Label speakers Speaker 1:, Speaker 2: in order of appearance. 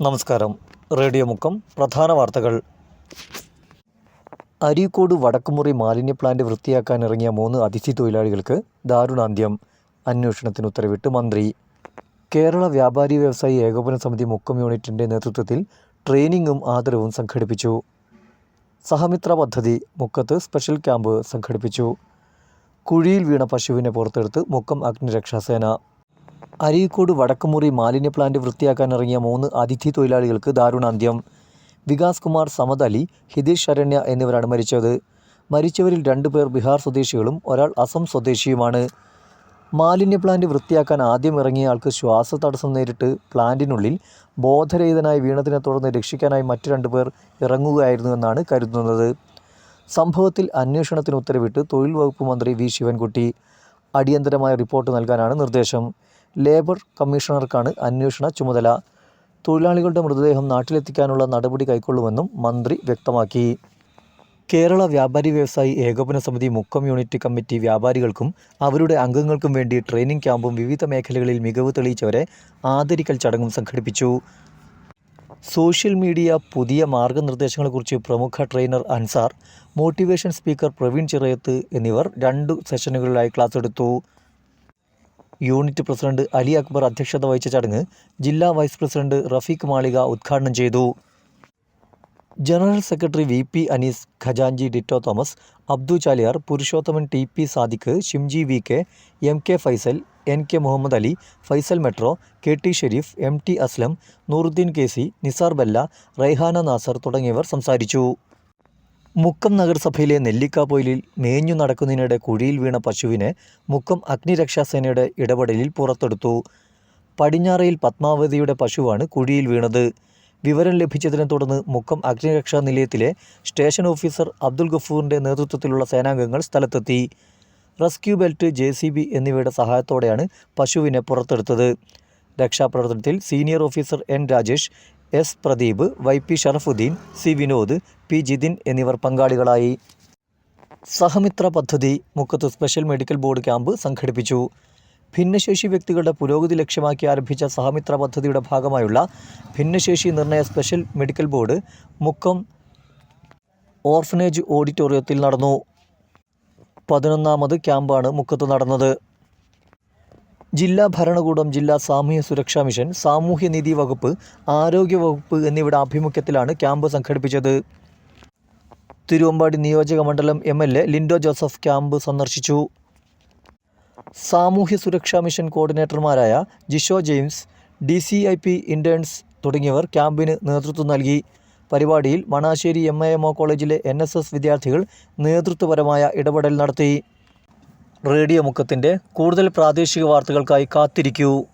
Speaker 1: നമസ്കാരം. റേഡിയോ മുക്കം പ്രധാന വാർത്തകൾ. അരീക്കോട് വടക്കുമുറി മാലിന്യ പ്ലാന്റ് വൃത്തിയാക്കാൻ ഇറങ്ങിയ മൂന്ന് അതിഥി തൊഴിലാളികൾക്ക് ദാരുണാന്ത്യം. അന്വേഷണത്തിന് ഉത്തരവിട്ട് മന്ത്രി. കേരള വ്യാപാരി വ്യവസായി ഏകോപന സമിതി മുക്കം യൂണിറ്റിന്റെ നേതൃത്വത്തിൽ ട്രെയിനിങ്ങും ആദരവും സംഘടിപ്പിച്ചു. സഹമിത്ര പദ്ധതി മുക്കത്ത് സ്പെഷ്യൽ ക്യാമ്പ് സംഘടിപ്പിച്ചു. കുഴിയിൽ വീണ പശുവിനെ പുറത്തെടുത്ത് മുക്കം അഗ്നിരക്ഷാസേന. അരീക്കോട് വടക്കുമുറി മാലിന്യ പ്ലാന്റ് വൃത്തിയാക്കാൻ ഇറങ്ങിയ മൂന്ന് അതിഥി തൊഴിലാളികൾക്ക് ദാരുണാന്ത്യം. വികാസ് കുമാർ സമദ് അലി ഹിതേഷ് ശരണ്യ എന്നിവരാണ് മരിച്ചത്. മരിച്ചവരിൽ രണ്ടുപേർ ബീഹാർ സ്വദേശികളും ഒരാൾ അസം സ്വദേശിയുമാണ്. മാലിന്യ പ്ലാന്റ് വൃത്തിയാക്കാൻ ആദ്യം ഇറങ്ങിയ ആൾക്ക് ശ്വാസതടസ്സം നേരിട്ട് പ്ലാന്റിനുള്ളിൽ ബോധരഹിതനായി വീണതിനെ തുടർന്ന് രക്ഷിക്കാനായി മറ്റു രണ്ടുപേർ ഇറങ്ങുകയായിരുന്നുവെന്നാണ് കരുതുന്നത്. സംഭവത്തിൽ അന്വേഷണത്തിന് ഉത്തരവിട്ട് തൊഴിൽ വകുപ്പ് മന്ത്രി വി. ശിവൻകുട്ടി. അടിയന്തരമായ റിപ്പോർട്ട് നൽകാനാണ് നിർദ്ദേശം. ലേബർ കമ്മീഷണർക്കാണ് അന്വേഷണ ചുമതല. തൊഴിലാളികളുടെ മൃതദേഹം നാട്ടിലെത്തിക്കാനുള്ള നടപടി കൈക്കൊള്ളുമെന്നും മന്ത്രി വ്യക്തമാക്കി. കേരള വ്യാപാരി വ്യവസായി ഏകോപന സമിതി മുക്കം യൂണിറ്റ് കമ്മിറ്റി വ്യാപാരികൾക്കും അവരുടെ അംഗങ്ങൾക്കും വേണ്ടി ട്രെയിനിംഗ് ക്യാമ്പും വിവിധ മേഖലകളിൽ മികവ് തെളിയിച്ചവരെ ആദരിക്കൽ ചടങ്ങും സംഘടിപ്പിച്ചു. സോഷ്യൽ മീഡിയ പുതിയ മാർഗനിർദ്ദേശങ്ങളെക്കുറിച്ച് പ്രമുഖ trainer Ansar motivation speaker Praveen Chirayath എന്നിവർ രണ്ട് സെഷനുകളിലായി ക്ലാസ് എടുത്തു. യൂണിറ്റ് പ്രസിഡന്റ് അലി അക്ബർ അധ്യക്ഷത വഹിച്ച ചടങ്ങ് ജില്ലാ വൈസ് പ്രസിഡന്റ് റഫീഖ് മാളിക ഉദ്ഘാടനം ചെയ്തു. General secretary V P Anees ഖജാൻജി Ditto Thomas Abdu Chaliyar Purushothaman T P Sadiq Shimji V K M K Faisal N K Muhammad Ali Faisal metro K T Shareef M T Aslam Nooruddin K C Nisar Balla Raihana Nasar തുടങ്ങിയവർ സംസാരിച്ചു. മുക്കം നഗരസഭയിലെ നെല്ലിക്കാപ്പൊയിലിൽ മേഞ്ഞു നടക്കുന്നതിനിടെ കുഴിയിൽ വീണ പശുവിനെ മുക്കം അഗ്നിരക്ഷാസേനയുടെ ഇടപെടലിൽ പുറത്തെടുത്തു. പടിഞ്ഞാറയിൽ പത്മാവതിയുടെ പശുവാണ് കുഴിയിൽ വീണത്. വിവരം ലഭിച്ചതിനെ തുടർന്ന് മുക്കം അഗ്നിരക്ഷാ നിലയത്തിലെ സ്റ്റേഷൻ ഓഫീസർ അബ്ദുൽ ഗഫൂറിന്റെ നേതൃത്വത്തിലുള്ള സേനാംഗങ്ങൾ സ്ഥലത്തെത്തി. റെസ്ക്യൂ ബെൽറ്റ് ജെ എന്നിവയുടെ സഹായത്തോടെയാണ് പശുവിനെ പുറത്തെടുത്തത്. രക്ഷാപ്രവർത്തനത്തിൽ senior officer N Rajesh S Pradeep Y P Sharafuddin C Vinod P Jithin എന്നിവർ പങ്കാളികളായി. സഹമിത്ര പദ്ധതി മുക്കത്ത് സ്പെഷ്യൽ മെഡിക്കൽ ബോർഡ് ക്യാമ്പ് സംഘടിപ്പിച്ചു. ഭിന്നശേഷി വ്യക്തികളുടെ പുരോഗതി ലക്ഷ്യമാക്കി ആരംഭിച്ച സഹമിത്ര പദ്ധതിയുടെ ഭാഗമായുള്ള ഭിന്നശേഷി നിർണയ special medical board Mukkam orphanage ഓഡിറ്റോറിയത്തിൽ നടന്നു. പതിനൊന്നാമത് ക്യാമ്പാണ് മുക്കത്ത് നടന്നത്. ജില്ലാ ഭരണകൂടം ജില്ലാ സാമൂഹ്യ സുരക്ഷാ മിഷൻ സാമൂഹ്യനീതി വകുപ്പ് ആരോഗ്യ വകുപ്പ് എന്നിവയുടെ ആഭിമുഖ്യത്തിലാണ് ക്യാമ്പ് സംഘടിപ്പിച്ചത്. തിരുവമ്പാടി നിയോജക മണ്ഡലം M L A Lindo Joseph camp സന്ദർശിച്ചു. സാമൂഹ്യ സുരക്ഷാ mission കോർഡിനേറ്റർമാരായ Jisho James D C I P interns തുടങ്ങിയവർ ക്യാമ്പിന് നേതൃത്വം നൽകി. പരിപാടിയിൽ Manassery M A M O കോളേജിലെ എൻ എസ് എസ് വിദ്യാർത്ഥികൾ നേതൃത്വപരമായ ഇടപെടൽ നടത്തി. റേഡിയോ മുക്കത്തിന്റെ കൂടുതൽ പ്രാദേശിക വാർത്തകൾക്കായി കാത്തിരിക്കൂ.